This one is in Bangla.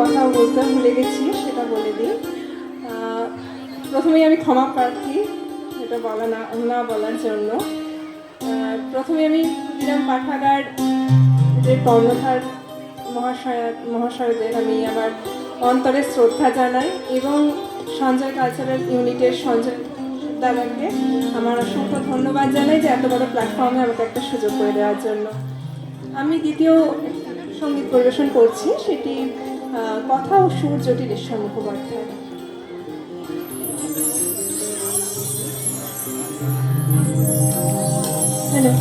কথা বলতে ভুলে গেছি সেটা বলে দিই। প্রথমেই আমি ক্ষমা প্রার্থী, এটা বলা না না বলার জন্য। প্রথমে আমি দিলাম পাঠাগার, যে কর্ণধার মহাশয়, মহাশয়দের আমি আমার অন্তরে শ্রদ্ধা জানাই এবং সঞ্জয় কালচারাল ইউনিটের সঞ্জয় দাদাকে আমার অসংখ্য ধন্যবাদ জানাই যে এত বড় প্ল্যাটফর্মে আমাকে একটা সুযোগ করে দেওয়ার জন্য। আমি দ্বিতীয় সংগীত পরিবেশন করছি, সেটি কথা ও সুর জটিলেশ্বর মুখোপাধ্যায়। হ্যালো।